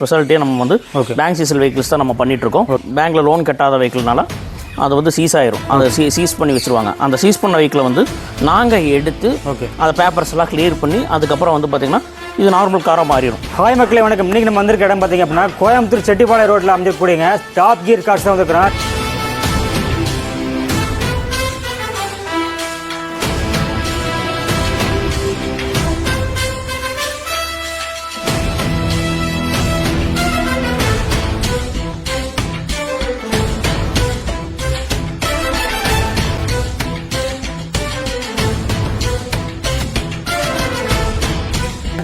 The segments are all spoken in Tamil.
ஸ்பெஷாலிட்டியாக நம்ம வந்து. பேங்க் சீசல் வெஹிக்கிள்ஸ் தான் நம்ம பண்ணிட்டு இருக்கோம் பேங்க்ல லோன் கட்டாத வெஹிக்கிள்னால அது வந்து சீஸ் ஆயிரும். அதை சீ சீஸ் பண்ணி வச்சிருவாங்க. அந்த சீஸ் பண்ண வெஹிக்கிளை வந்து நாங்கள் எடுத்து ஓகே அந்த பேப்பர்ஸ் எல்லாம் கிளியர் பண்ணி அதுக்கப்புறம் வந்து பார்த்தீங்கன்னா இது நார்மல் காராக மாறிடும் ஹாய் மக்களே வணக்கம். இன்னைக்கு நம்ம வந்திருக்க இடம் பார்த்தீங்க அப்படின்னா கோயம்புத்தூர் செட்டிப்பாளையம் ரோட்டில் அமைஞ்சிக்கூடியங்க டாப் கியர் கார்ஸ் தான் வந்திருக்கிறோம்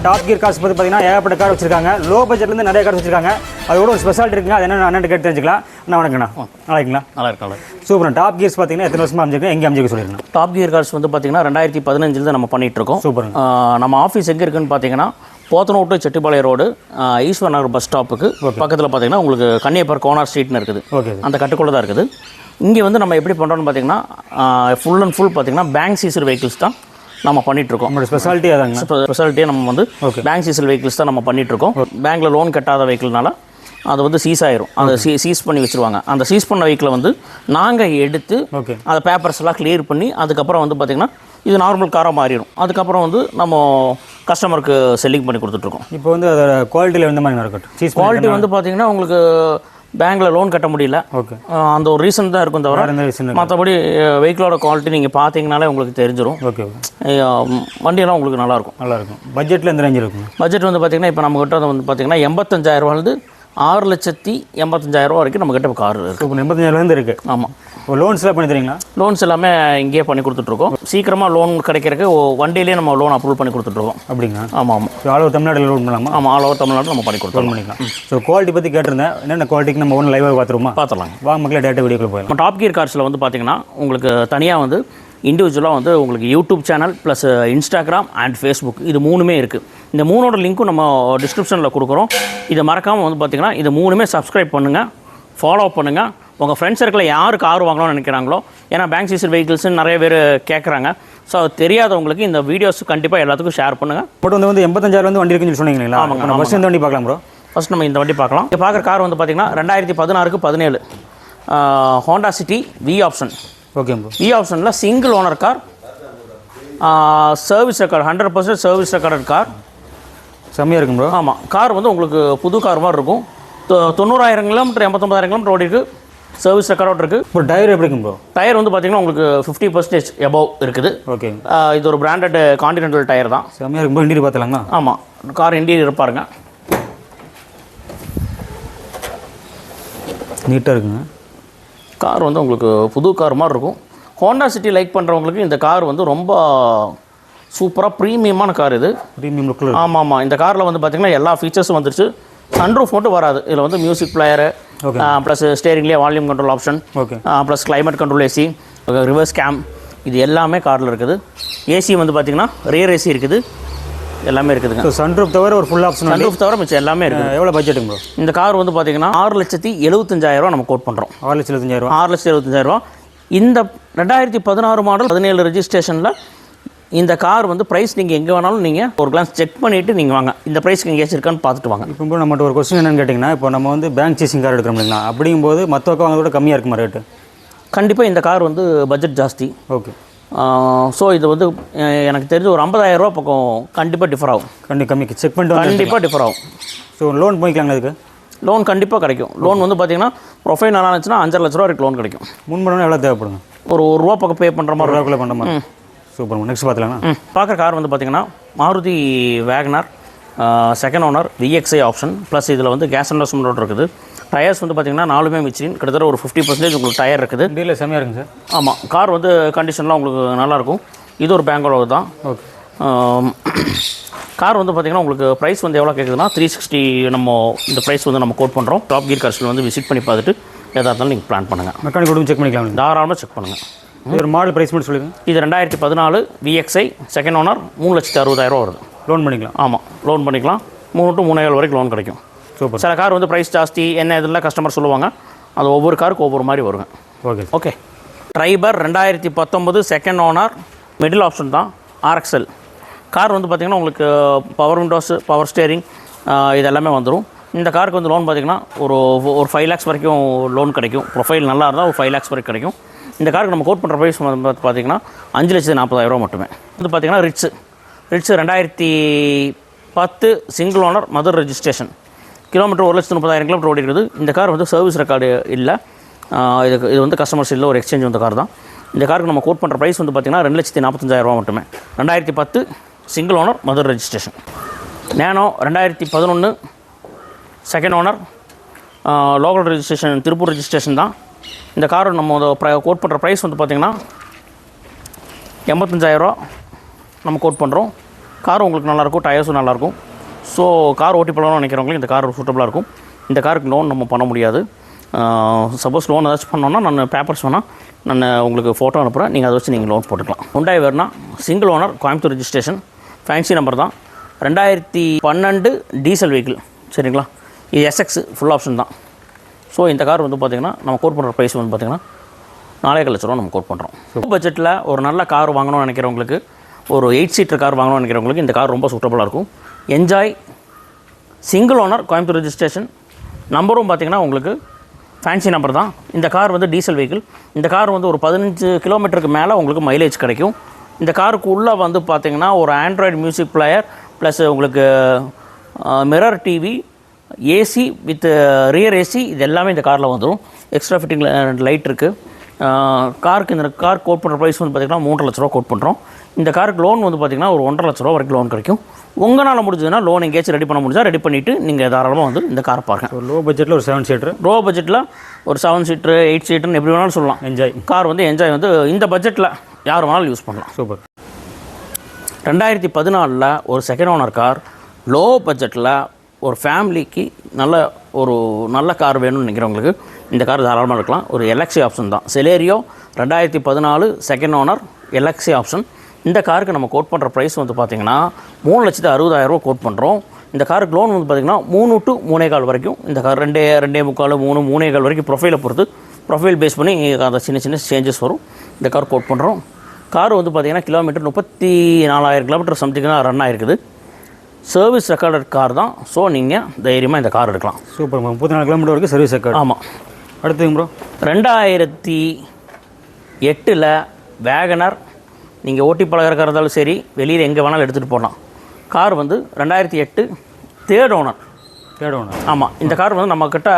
டாப் கியர் கார்ஸ் பற்றி பார்த்தீங்கன்னா ஏகப்பட்ட கார் வச்சிருக்காங்க. லோ பட்ஜெட்லேருந்து நிறைய கார் வச்சிருக்காங்க. அதோட ஒரு ஸ்பெஷாலிட்டி இருக்குங்க. அது என்ன கேட்டு தெரிஞ்சுக்கலாம். நான் வணக்கண்ணா நல்லா இருக்கீங்களா நல்லா இருக்கு சூப்பர் டாப் கியர்ஸ் பார்த்தீங்கன்னா எத்தனை வருஷமா அமைஞ்சிருக்கு? எங்கே அமைஞ்சிருக்கு சொல்லிருக்கேன் டாப் கியர் கார்ஸ் வந்து பார்த்தீங்கன்னா ரெண்டாயிரத்தி பதினஞ்சில் தான் நம்ம பண்ணிட்டு இருக்கோம். சூப்பருங்க ஆஹ் நம்ம ஆஃபீஸ் எங்கே இருக்குன்னு பார்த்தீங்கன்னா போத்தனோட்டு செட்டிப்பாளையம் ரோடு ஈஸ்வர் நகர் பஸ் ஸ்டாப்புக்கு பக்கத்தில் பார்த்தீங்கன்னா உங்களுக்கு கன்னியப்பர் கோனார் ஸ்ட்ரீட்னு இருக்குது. ஓகே அந்த கட்டுக்குள்ளே தான் இருக்குது. இங்கே வந்து நம்ம எப்படி பண்ணுறோம்னு பார்த்தீங்கன்னா ஃபுல் அண்ட் ஃபுல் பார்த்தீங்கன்னா பேங்க் சீசர் வெஹிக்கிள்ஸ் தான். நம்ம பண்ணிகிட்ருக்கோம் நம்மளோட ஸ்பெஷாலிட்டி அதாங்க? ஸ்பெஷாலிட்டியாக நம்ம வந்து. பேங்க் சீசல் வெஹிக்கிள்ஸ் தான் நம்ம பண்ணிகிட்ருக்கோம் பேங்க்கில் லோன் கட்டாத வெஹிக்கிள்னால அது வந்து சீஸ் ஆயிரும். அதை சீ சீஸ் பண்ணி வச்சிருவாங்க. அந்த சீஸ் பண்ண வெஹிக்கிளை வந்து நாங்கள் எடுத்து ஓகே அந்த பேப்பர்ஸ் எல்லாம் கிளியர் பண்ணி அதுக்கப்புறம் வந்து பார்த்திங்கன்னா இது நார்மல் காராக மாறிடும் அதுக்கப்புறம் வந்து நம்ம கஸ்டமருக்கு செல்லிங் பண்ணி கொடுத்துட்ருக்கோம் இப்போ வந்து அதோட குவாலிட்டியில் எந்த மாதிரி இருக்கட்டும் சீஸ் குவாலிட்டி வந்து பார்த்தீங்கன்னா உங்களுக்கு பேங்க்கில் லோன் கட்ட முடியல. ஓகே. அந்த ஒரு ரீசன் தான் இருக்கும் தவிர மற்றபடி வெஹிக்கிளோட குவாலிட்டி நீங்கள் பார்த்தீங்கனாலே உங்களுக்கு தெரிஞ்சிடும் ஓகே ஓகே. வண்டியெல்லாம் உங்களுக்கு நல்லாயிருக்கும். நல்லா இருக்கும் பட்ஜெட்டில் எந்த ரேஞ்ச் இருக்குங்க? பட்ஜெட் வந்து பார்த்திங்கன்னா இப்போ நம்மக்கிட்ட வந்து பார்த்திங்கன்னா எண்பத்தஞ்சாயிரரூவாலேருந்து ஆறு லட்சத்தி எண்பத்தஞ்சாயிரரூவா வரைக்கும் நம்மக்கிட்ட கார் இருக்குது இப்போ எண்பத்தஞ்சாயிரம்லேருந்து இருக்குது ஆமாம் லோன்ஸ்லாம் பண்ணி தரீங்களா லோன்ஸ் எல்லாமே இங்கேயே பண்ணி கொடுத்துட்ருக்கோம். சீக்கிரமாக லோன் கிடைக்கிறதுக்கு வண்டியிலேயே நம்ம லோன் அப்ரூவல் பண்ணி கொடுத்துட்ருக்கோம். அப்படிங்களா? ஆமாம் ஆமாம் ஆல் ஓவர் தமிழ்நாட்டில் லோன் பண்ணலாமா? ஆமாம் ஆல் ஓவர் தமிழ்நாடு நம்ம பண்ணி லோன் கொடுத்துருவோம் பண்ணிக்கலாம். ஸோ குவாலிட்டி பற்றி கேட்டிருந்தேன். என்னென்ன குவாலிட்டிக்கு நம்ம ஒன்று லைவாக பார்த்துருமா பார்த்துலாங்க வாங்க மக்களே டேட்டா வீடியோக்குள்ள போயிடலாம். டாப் கியர் கார்ஸில் வந்து பார்த்தீங்கன்னா உங்களுக்கு தனியாக வந்து இண்டிவிஜுவலாக வந்து உங்களுக்கு YouTube channel plus Instagram and Facebook இது மூணுமே இருக்குது இந்த மூணோட லிங்க்கும் நம்ம டிஸ்கிரிப்ஷனில் கொடுக்குறோம். இதை மறக்காமல் வந்து பார்த்தீங்கன்னா இது மூணுமே சப்ஸ்கிரைப் பண்ணுங்கள் ஃபாலோ பண்ணுங்கள் உங்கள் ஃப்ரெண்ட்ஸ் சர்க்கிளில் யார் கார் வாங்கணும்னு நினைக்கிறாங்களோ ஏன்னா பேங்க் சீசர் வெஹிக்கிள்ஸ்னு நிறைய பேர் கேட்குறாங்க ஸோ தெரியாதவங்களுக்கு இந்த வீடியோஸ் கண்டிப்பாக எல்லாத்துக்கும் ஷேர் பண்ணுங்கள் பட் வந்து வந்து எண்பத்தஞ்சாயிரம் வந்து வண்டி இருக்குன்னு சொல்லி சொன்னீங்க இல்லைங்களா ஆமாங்க, நம்ம ஃபஸ்ட் இந்த வண்டி பார்க்கலாம் ப்ரோ ஃபஸ்ட் நம்ம இந்த வண்டி பார்க்கலாம். இங்கே பார்க்குற கார் வந்து பார்த்தீங்கன்னா ரெண்டாயிரத்தி பதினாறுக்கு பதினேழு. Honda City V option okay bro V ஆப்ஷனில் single owner car service record hundred percent service recorded car செம்மையாக இருக்கும் ப்ரோ ஆமாம் கார் வந்து உங்களுக்கு புது கார் மாதிரி இருக்கும். தொ- தொண்ணூறாயிரம் கிலோமீட்டர் எண்பத்தொம்பதாயிரம் கிலோமீட்டர் ஓடி இருக்கு சர்வீஸ் ரெக்கார்டோட இருக்குது இப்போ டயர் எப்படி இருக்கும் ப்ரோ டயர் வந்து பார்த்தீங்கன்னா உங்களுக்கு ஃபிஃப்டி பர்சன்டேஜ் எபவ் இருக்குது. ஓகே இது ஒரு பிராண்டட் கான்டினென்டல் டயர் தான். செம்மையாக இருக்கும் இன்டீரியர் பார்த்துலாங்களா ஆமாம் கார் இன்டீரியர் பாருங்க. நீட்டாக இருக்குங்க. கார் வந்து உங்களுக்கு புது கார் மாதிரி இருக்கும். ஹோண்டா சிட்டி லைக் பண்ணுறவங்களுக்கு இந்த கார் வந்து ரொம்ப சூப்பராக ப்ரீமியமான கார் இது. ப்ரீமியம் லுக்கில் ஆமாம் ஆமாம் இந்த காரில் வந்து பார்த்திங்கன்னா எல்லா ஃபீச்சர்ஸும் வந்துருச்சு. சன்ரூஃப் மட்டும் வராது. இதில் வந்து music player. Plus ஸ்டேரிங்லேயே volume control option okay plus climate control AC reverse cam இது எல்லாமே காரில் இருக்குது. ஏசி வந்து பார்த்திங்கன்னா ரியர் ஏசி இருக்குது. எல்லாமே இருக்குதுங்க. ஸோ சன்ரூப் தவிர ஒரு ஃபுல் ஆப்ஷன் வண்டி சன்ரூஃப் தவிர மிச்சம் எல்லாமே இருக்குது. எவ்வளோ பட்ஜெட்டுங்க ப்ரோ இந்த கார் வந்து பார்த்திங்கன்னா ஆறு லட்சத்தி எழுபத்தஞ்சாயிரரூவா நம்ம கோட் பண்ணுறோம் ஆறு லட்சம் இருபத்தஞ்சாயிரம் ஆறு லட்சத்தி எழுபத்தஞ்சாயிரரூவா இந்த ரெண்டாயிரத்தி பதினாறு மாடல் பதினேழு ரெஜிஸ்ட்ரேஷனில் இந்த கார் வந்து ப்ரைஸ் நீங்கள் எங்கே வேணாலும் நீங்கள் ஒரு கிளாஸ் செக் பண்ணிவிட்டு நீங்கள் வாங்க. இந்த ப்ரைஸ்க்கு எங்கேயாச்சும் இருக்கான்னு பார்த்துட்டு வாங்க. இப்போ நம்மகிட்ட ஒரு கொஸ்டின் என்னன்னு கேட்டிங்கன்னா இப்போ நம்ம வந்து பேங்க் சீசிங் கார் எடுக்கிறோம் இல்லைங்களா? அப்படிங்கும்போது மற்ற வாங்குறத விட கம்மியாக இருக்குமா ரேட்டு கண்டிப்பாக இந்த கார் வந்து பட்ஜெட் ஜாஸ்தி. ஓகே ஸோ இது வந்து எனக்கு தெரிஞ்சு ஒரு 50000 ரூபா பக்கம் கண்டிப்பாக டிஃபர் ஆகும். கண்டி கம்மி செக் பண்ணிட்டு கண்டிப்பாக டிஃபர் ஆகும். ஸோ லோன் பண்ணிக்கலாங்களா அதுக்கு லோன் கண்டிப்பாக கிடைக்கும். லோன் வந்து பார்த்தீங்கன்னா ப்ரொஃபைல் நல்லா இருந்துச்சுன்னா அஞ்சரை லட்ச ரூபா வரைக்கும் லோன் கிடைக்கும். முன் பண்ணணும் எவ்வளோ தேவைப்படுங்க? ஒரு ஒரு ரூபா பக்கம் பே பண்ணுற மாதிரி ரூபாக்குள்ளே பண்ணுற மாதிரி. சூப்பர் நெக்ஸ்ட் பார்த்துலாங்களா ம். பார்க்குற கார் வந்து பார்த்தீங்கன்னா Maruti Wagon R second owner VXI option plus இதில் வந்து கேஸ் அண்டர்ஸ்மெண்டோட இருக்குது. டயர்ஸ் வந்து பார்த்தீங்கன்னா நாலுமே மிச்சின் கிட்டத்தட்ட ஒரு ஃபிஃப்டி பர்சன்டேஜ் உங்களுக்கு டயர் இருக்குது. டீலில் செம்மையாக இருக்குங்க சார் ஆமாம் கார் வந்து கண்டிஷன்லாம் உங்களுக்கு நல்லாயிருக்கும். இது ஒரு பேங்கோட தான். ஓகே கார் வந்து பார்த்தீங்கன்னா உங்களுக்கு ப்ரைஸ் வந்து எவ்வளோ கேட்குதுன்னா த்ரீ சிக்ஸ்டி நம்ம இந்த ப்ரைஸ் வந்து நம்ம கோட் பண்ணுறோம் டாப் கீர் கார்ஸில் வந்து விசிட் பண்ணி பார்த்துட்டு எதாக இருந்தாலும் நீங்கள் பிளான் பண்ணுங்கள் மெக்கானிக் செக் பண்ணிக்கலாம் தாராளமாக செக் பண்ணுங்கள் ஒரு மாடல் ப்ரைஸ் மட்டும் சொல்லுங்கள் இது ரெண்டாயிரத்தி பதினாலு விஎக்ஸ்ஐ செகண்ட் ஓனர் மூணு லட்சத்தி அறுபதாயிரம் வருது. லோன் பண்ணிக்கலாம். ஆமாம் லோன் பண்ணிக்கலாம். மூணு டு மூணு வரைக்கும் லோன் கிடைக்கும். சூப்பர். சில கார் வந்து ப்ரைஸ் ஜாஸ்தி என்ன இதெல்லாம் கஸ்டமர் சொல்லுவாங்க. அது ஒவ்வொரு காருக்கு ஒவ்வொரு மாதிரி வருங்க. ஓகே. ஓகே. ட்ரைபர் ரெண்டாயிரத்தி பத்தொம்பது செகண்ட் ஓனர் மிடில் ஆப்ஷன் தான் ஆர்எக்ஸ்எல் கார் வந்து பார்த்திங்கன்னா உங்களுக்கு பவர் விண்டோஸு பவர் ஸ்டேரிங் இது எல்லாமே வந்துடும் இந்த காருக்கு வந்து லோன் பார்த்தீங்கன்னா ஒரு ஒரு ஃபைவ் லேக்ஸ் வரைக்கும் லோன் கிடைக்கும். ப்ரொஃபைல் நல்லா இருந்தால் ஒரு ஃபைவ் லேக்ஸ் வரைக்கும் கிடைக்கும். இந்த காருக்கு நம்ம கோட் பண்ணுற ப்ரைஸ் வந்து பார்த்தீங்கன்னா அஞ்சு லட்சத்து நாற்பதாயிரரூவா மட்டுமே. வந்து பார்த்தீங்கன்னா ரிட்ஸு ரிட்ஸு ரெண்டாயிரத்தி பத்து single owner mother registration kilometre ஒரு லட்சத்து முப்பதாயிரம் கிலோமீட்டர் ஓடிக்கிறது இந்த கார் வந்து சர்வீஸ் ரெக்கார்டு இல்லை. இதுக்கு இது வந்து கஸ்டமர்ஸ் இல்லை ஒரு எக்ஸ்சேஞ்ச் வந்த கார் தான். இந்த காருக்கு நம்ம கோட் பண்ணுற ப்ரைஸ் வந்து பார்த்திங்கன்னா ரெண்டு லட்சத்தி நாற்பத்தஞ்சாயிரரூவா மட்டுமே. ரெண்டாயிரத்தி பத்து single owner mother registration nano ரெண்டாயிரத்தி பதினொன்று second owner local registration Tiruppur registration தான். இந்த கார் நம்ம கோட் பண்ணுற ப்ரைஸ் வந்து பார்த்திங்கன்னா எண்பத்தஞ்சாயிரரூவா நம்ம கோட் பண்ணுறோம் கார் உங்களுக்கு நல்லாயிருக்கும் டயர்ஸும் நல்லாயிருக்கும் ஸோ கார் ஓட்டி போகலாம்னு நினைக்கிறவங்களுக்கு இந்த கார் சூட்டபுளாக இருக்கும். இந்த காருக்கு லோன் நம்ம பண்ண முடியாது. சப்போஸ் லோன் ஏதாச்சும் பண்ணோன்னா நான் பேப்பர்ஸ் வேணால் நான் உங்களுக்கு ஃபோட்டோ அனுப்புகிறேன் நீங்கள் அதை வச்சு நீங்கள் லோன் போட்டுக்கலாம். Hyundai Verna single owner Coimbatore registration fancy number தான். ரெண்டாயிரத்தி பன்னெண்டு டீசல் வெஹிக்கிள் சரிங்களா? இது எஸ்எக்ஸ் ஃபுல் ஆப்ஷன் தான். ஸோ இந்த கார் வந்து பார்த்திங்கன்னா நம்ம கோட் பண்ணுற ப்ரைஸ் வந்து பார்த்திங்கன்னா நாலே லட்ச ரூபா நம்ம கோட் பண்ணுறோம் பட்ஜெட்டில் ஒரு நல்ல கார் வாங்கணும்னு நினைக்கிறவங்களுக்கு ஒரு எயிட் சீட்டர் கார் வாங்கணும்னு நினைக்கிறவங்களுக்கு இந்த கார் ரொம்ப சூட்டபுளாக இருக்கும். Enjoy single owner Coimbatore registration நம்பரும் பார்த்திங்கன்னா உங்களுக்கு ஃபேன்சி நம்பர் தான். இந்த கார் வந்து டீசல் வெஹிக்கிள் இந்த கார் வந்து ஒரு பதினஞ்சு கிலோமீட்டருக்கு மேலே உங்களுக்கு மைலேஜ் கிடைக்கும். இந்த காருக்கு உள்ளே வந்து பார்த்தீங்கன்னா ஒரு ஆண்ட்ராய்டு மியூசிக் பிளேயர் ப்ளஸ் உங்களுக்கு mirror TV AC with rear AC இது எல்லாமே இந்த காரில் வந்துடும் எக்ஸ்ட்ரா ஃபிட்டிங் லைட் இருக்குது காருக்கு இந்த கார் கோட் பண்ணுற ப்ரைஸ் வந்து பார்த்திங்கன்னா மூன்றரை லட்ச ரூபா கோட் பண்ணுறோம் இந்த காருக்கு லோன் வந்து பார்த்திங்கன்னா ஒரு ஒன்றரை லட்ச ரூபா வரைக்கும் லோன் கிடைக்கும். உங்களால் முடிஞ்சதுன்னா லோன் எங்கேயாச்சும் ரெடி பண்ண முடிஞ்சா ரெடி பண்ணிவிட்டு நீங்கள் தாராளமாக வந்து இந்த காரை பாருங்க. ஒரு லோ பட்ஜெட்டில் ஒரு செவன் சீட்டர் லோ பட்ஜெட்டில் ஒரு செவன் சீட்ரு எயிட் சீட்டுன்னு எப்படி வேணாலும் சொல்லலாம். என்ஜாய் கார் வந்து என்ஜாய் வந்து இந்த பட்ஜெட்டில் யார் வேணாலும் யூஸ் பண்ணலாம். சூப்பர் ரெண்டாயிரத்தி பதினாலில் ஒரு செகண்ட் ஓனர் கார் லோ பட்ஜெட்டில் ஒரு ஃபேமிலிக்கு நல்ல ஒரு நல்ல கார் வேணும்னு நினைக்கிறவங்களுக்கு இந்த கார் தாராளமாக இருக்கலாம் ஒரு எலக்ஸி ஆப்ஷன் தான். செலேரியோ ரெண்டாயிரத்தி பதினாலு செகண்ட் ஓனர் எலக்ஸி ஆப்ஷன் இந்த காருக்கு நம்ம கோட் பண்ணுற ப்ரைஸ் வந்து பார்த்திங்கன்னா மூணு லட்சத்து அறுபதாயிரரூவா கோட் பண்ணுறோம் இந்த காருக்கு லோன் வந்து பார்த்திங்கன்னா மூணு டு மூணே கால் வரைக்கும் இந்த கார் ரெண்டே ரெண்டே முக்கால் மூணு மூணே கால் வரைக்கும் ப்ரொஃபைலை பொறுத்து ப்ரொஃபைல் பேஸ் பண்ணி அந்த சின்ன சின்ன சேஞ்சஸ் வரும். இந்த கார் கோட் பண்ணுறோம் கார் வந்து பார்த்திங்கன்னா கிலோமீட்டர் முப்பத்தி நாலாயிரம் கிலோமீட்டர் சம்திங்னா ரன் ஆகிருக்குது சர்வீஸ் ரெக்கார்டட் கார் தான். ஸோ நீங்கள் தைரியமாக இந்த கார் எடுக்கலாம். சூப்பர் முப்பத்தி நாலு கிலோமீட்டர் வரைக்கும் சர்வீஸ் ரெக்கார்டு ஆமாம் அடுத்துங்க ப்ரோ ரெண்டாயிரத்தி எட்டில் வேகனர் நீங்கள் ஓட்டி பழகிறக்கா இருந்தாலும் சரி வெளியில் எங்கே வேணாலும் எடுத்துகிட்டு போகலாம் கார் வந்து ரெண்டாயிரத்தி எட்டு தேர்ட் ஓனர் தேர்ட் ஆமாம் இந்த கார் வந்து நம்மக்கிட்ட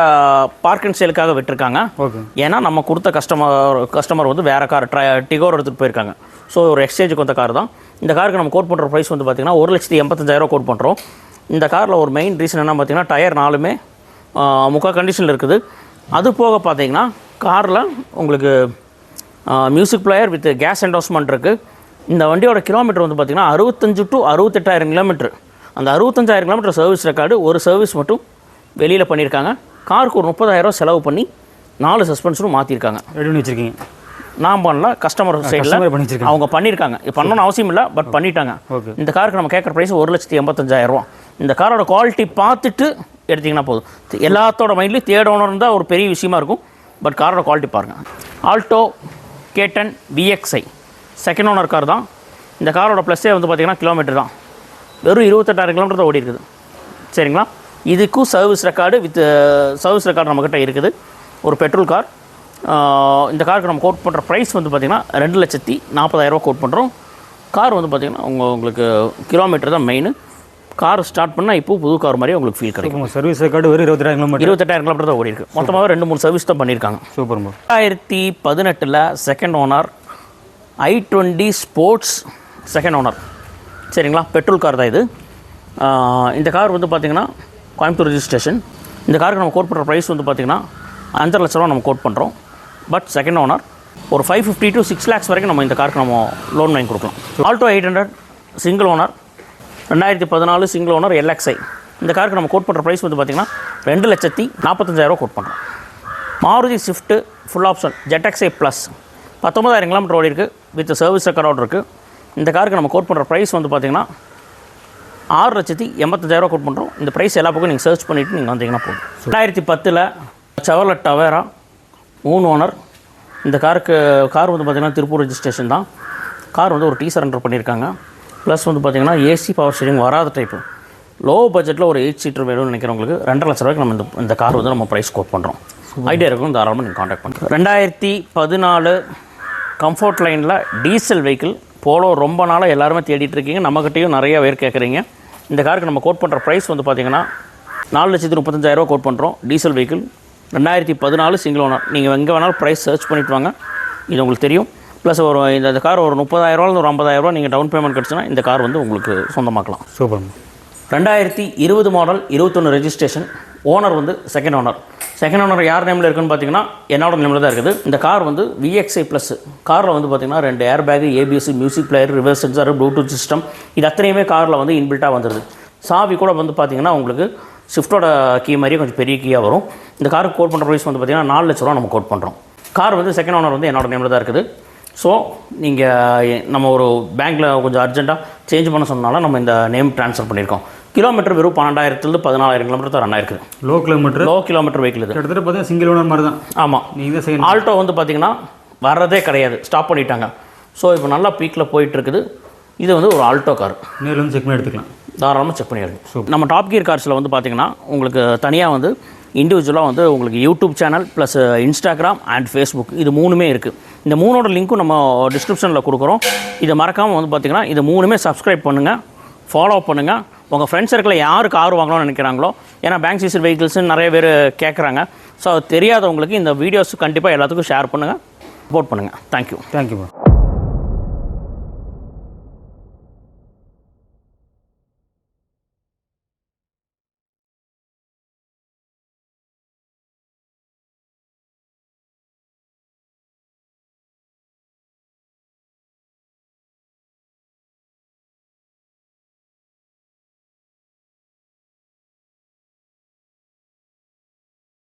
பார்க் அண்ட் சேலுக்காக விட்டுருக்காங்க. ஓகே ஏன்னா நம்ம கொடுத்த கஸ்டமர் கஸ்டமர் வந்து வேறு கார் ட்ரை டிகோர் எடுத்துகிட்டு போயிருக்காங்க. ஸோ ஒரு எக்ஸ்சேஞ்சுக்கு வந்த கார் தான். இந்த காருக்கு நம்ம கோட் பண்ணுற ப்ரைஸ் வந்து பார்த்திங்கன்னா ஒரு லட்சத்தி எண்பத்தஞ்சாயிரம் கோட் பண்ணுறோம் இந்த காரில் ஒரு மெயின் ரீசன் என்ன பார்த்தீங்கன்னா டயர் நாலுமே முக்கால் கண்டிஷனில் இருக்குது. அது போக பார்த்தீங்கன்னா காரில் உங்களுக்கு music player with gas endorsement இருக்குது இந்த வண்டியோட கிலோமீட்டர் வந்து பார்த்திங்கன்னா அறுபத்தஞ்சு டு அறுபத்தெட்டாயிரம் கிலோமீட்டர் அந்த அறுபத்தஞ்சாயிரம் கிலோமீட்டர் சர்வீஸ் ரெக்கார்டு ஒரு சர்வீஸ் மட்டும் வெளியில் பண்ணியிருக்காங்க காருக்கு ஒரு முப்பதாயிரம் செலவு பண்ணி நாலு சஸ்பென்ஷனும் மாற்றிருக்காங்க ரெடி பண்ணி வச்சிருக்கீங்க. நான் பண்ணல கஸ்டமர் சைடில். அவங்க பண்ணியிருக்காங்க. இப்போ பண்ணணும்னு அவசியம் இல்லை பட் பண்ணிட்டாங்க. ஓகே. இந்த காருக்கு நம்ம கேட்குற ப்ரைஸ் ஒரு லட்சத்தி எண்பத்தஞ்சாயிரம் ரூபா. இந்த காரோட குவாலிட்டி பார்த்துட்டு எடுத்தீங்கன்னா போதும். எல்லாத்தோட மைண்ட்லேயும் தேர்ட் ஓனர் இருந்தால் ஒரு பெரிய விஷயமா இருக்கும். பட் காரோட குவாலிட்டி பாருங்கள் ஆல்டோ கேட்டன் விஎக்ஸ்ஐ செகண்ட் ஓனர் கார் தான். இந்த காரோட ப்ளஸ்ஸே வந்து பார்த்திங்கன்னா கிலோமீட்டர் தான். வெறும் இருபத்தெட்டாயிரம் கிலோமீட்டர் தான் ஓடி இருக்குது. சரிங்களா? இதுக்கும் service record with service record நம்மக்கிட்ட இருக்குது. ஒரு பெட்ரோல் கார் இந்த காருக்கு நம்ம கோட் பண்ணுற ப்ரைஸ் வந்து பார்த்திங்கன்னா ரெண்டு லட்சத்தி நாற்பதாயிரரூவா கோட் பண்ணுறோம் கார் வந்து பார்த்திங்கன்னா உங்கள் உங்களுக்கு கிலோமீட்டர் தான் மெயின் கார் ஸ்டார்ட் பண்ணால் இப்போ புது கார் மாதிரியே உங்களுக்கு ஃபீல் கிடைக்கும். உங்கள் சர்வீஸ் ரெக்கார்டு வெறும் இருபத்தாயிரம் கிலோமீட்டர். இருபத்தெட்டாயிரம் கிலோமீட்டர் தான் ஓடி இருக்கு மொத்தமாக ரெண்டு மூணு சர்வீஸ் தான் பண்ணியிருக்காங்க. சூப்பர் ப்ரோ ரெண்டாயிரத்தி பதினெட்டில் second owner i twenty sports second owner சரிங்களா? பெட்ரோல் கார் தான் இது. இந்த கார் வந்து பார்த்திங்கன்னா கோயம்புத்தூர் ரெஜிஸ்ட்ரேஷன் இந்த காருக்கு நம்ம கோட் பண்ணுற ப்ரைஸ் வந்து பார்த்திங்கன்னா அஞ்சரை லட்ச ரூபா நம்ம கோட் பண்ணுறோம் பட் செகண்ட் ஓனர் ஒரு five fifty to six lakhs வரைக்கும் நம்ம இந்த காருக்கு நம்ம லோன் வாங்கி கொடுக்கலாம். Alto eight hundred single owner ரெண்டாயிரத்தி பதினாலு சிங்கிள் ஓனர் எல்எக்ஸ்ஐ இந்த காருக்கு நம்ம கோட் பண்ணுற ப்ரைஸ் வந்து பார்த்திங்கன்னா ரெண்டு லட்சத்தி நாற்பத்தஞ்சாயிரரூவா கோட் பண்ணுறோம் Maruti Swift full option ZXI plus பத்தொம்பதாயிரம் kilometre ஓடி இருக்குது வித் சர்வீஸ் ரெக்கார்டோடு இருக்குது இந்த காருக்கு நம்ம கோட் பண்ணுற ப்ரைஸ் வந்து பார்த்திங்கன்னா ஆறு லட்சத்தி எண்பத்தஞ்சாயிரரூவா கோட் பண்ணுறோம் இந்த ப்ரைஸ் எல்லா பக்கம் நீங்கள் சர்ச் பண்ணிவிட்டு நீங்கள் வந்தீங்கன்னா போதும். ரெண்டாயிரத்தி பத்தில் செவலட் டவேரா மூணு ஓனர். இந்த காருக்கு கார் வந்து பார்த்திங்கன்னா திருப்பூர் ரெஜிஸ்ட்ரேஷன் தான். கார் வந்து ஒரு டீ சரண்டர் பண்ணியிருக்காங்க ப்ளஸ் வந்து பார்த்திங்கன்னா ஏசி பவர் ஸ்டீரிங் வராத டைப்பு லோ பட்ஜெட்டில் ஒரு எயிட் சீட்டர் வேணும்னு நினைக்கிறவங்களுக்கு ரெண்டரை லட்ச ரூபாய்க்கு நம்ம இந்த இந்த கார் வந்து நம்ம ப்ரைஸ் கோட் பண்ணுறோம் ஐடியா இருக்கும் தாராளமாக நீங்கள் காண்டாக்ட் பண்ணுறோம் ரெண்டாயிரத்தி பதினாலு கம்ஃபர்ட் லைனில் டீசல் வெஹிக்கிள் போலோ ரொம்ப நாளாக எல்லாருமே தேடிட்டு இருக்கீங்க. நம்மக்கிட்டேயும் நிறைய பேர் கேட்குறீங்க இந்த காருக்கு நம்ம கோட் பண்ணுற ப்ரைஸ் வந்து பார்த்தீங்கன்னா நாலு லட்சத்தி முப்பத்தஞ்சாயிரரூவா கோட் பண்ணுறோம் டீசல் வெஹிக்கிள் ரெண்டாயிரத்தி பதினாலு சிங்கிள் ஓனர் நீங்கள் எங்கே வேணாலும் ப்ரைஸ் சர்ச் பண்ணிட்டு வாங்க. இது உங்களுக்கு தெரியும். ப்ளஸ் ஒரு இந்த கார் ஒரு முப்பதாயிரரூவா ஒரு ஐம்பதாயிரரூவா நீங்கள் டவுன் பேமெண்ட் கிடச்சுன்னா இந்த கார் வந்து உங்களுக்கு சொந்தமாக்கலாம். சூப்பர் ரெண்டாயிரத்தி இருபது மாடல் இருபத்தொன்று ரெஜிஸ்ட்ரேஷன் ஓனர் வந்து செகண்ட் ஓனர் செகண்ட் ஓனர் யார் நேமில் இருக்குன்னு பார்த்தீங்கன்னா என்னோட நேமில் தான் இருக்குது. இந்த கார் வந்து விஎக்ஸ்ஐ ப்ளஸ் காரில் வந்து பார்த்தீங்கன்னா ரெண்டு airbag ABS music player reverse sensor Bluetooth system இது அத்தனையுமே காரில் வந்து இன்பில்ட்டாக வந்துடுது சாவி கூட வந்து பார்த்தீங்கன்னா உங்களுக்கு ஸ்விஃப்ட்டோட கீ மாதிரியே கொஞ்சம் பெரிய கீயாக வரும். இந்த காருக்கு கோட் பண்ணுற ப்ரைஸ் வந்து பார்த்தீங்கன்னா நாலு லட்ச ரூபா நம்ம கோட் பண்ணுறோம் கார் வந்து செகண்ட் ஓனர் வந்து என்னோட நேமில் தான் இருக்குது. ஸோ நீங்கள் நம்ம ஒரு பேங்க்கில் கொஞ்சம் அர்ஜென்ட்டாக சேஞ்ச் பண்ண சொன்னாலும் நம்ம இந்த நேம் ட்ரான்ஸ்ஃபர் பண்ணியிருக்கோம். கிலோமீட்டர் வெறும் பன்னெண்டாயிரத்துலேருந்து பதினாலாயிரம் கிலோமீட்டர் தான் ரன் ஆயிருக்கு. Low kilometre low kilometre vehicle இது. கிட்டத்தட்ட பார்த்தீங்கன்னா சிங்கிள் ஓனர் மாதிரி தான். ஆமாம் நீங்கள் தான் செய்யணும். ஆல்டோ வந்து பார்த்தீங்கன்னா வர்றதே கிடையாது. ஸ்டாப் பண்ணிட்டாங்க. ஸோ இப்போ நல்லா பீக்கில் போயிட்டு இருக்குது. இது வந்து ஒரு ஆல்டோ கார் நேரில் வந்து செக் பண்ணி எடுத்துக்கலாம். தாராளமாக செக் பண்ணிடுங்க நம்ம டாப் கியர் கார்ஸில் வந்து பார்த்தீங்கன்னா உங்களுக்கு தனியாக வந்து இண்டிவிஜுவலாக வந்து உங்களுக்கு YouTube channel plus Instagram and Facebook இது மூணுமே இருக்குது இந்த மூணோட லிங்க்கும் நம்ம டிஸ்கிரிப்ஷனில் கொடுக்குறோம். இதை மறக்காமல் வந்து பார்த்தீங்கன்னா இது மூணுமே சப்ஸ்கிரைப் பண்ணுங்கள் ஃபாலோ பண்ணுங்கள் உங்கள் ஃப்ரெண்ட்ஸ் சர்க்கிளில் யார் கார் வாங்கணும்னு நினைக்கிறாங்களோ ஏன்னா பேங்க் சீசர் வெஹிக்கிள்ஸ்னு நிறைய பேர் கேட்குறாங்க ஸோ தெரியாதவங்களுக்கு இந்த வீடியோஸ் கண்டிப்பாக எல்லாத்துக்கும் ஷேர் பண்ணுங்கள் சப்போர்ட் பண்ணுங்கள் தேங்க்யூ தேங்க்யூ ப்ரோ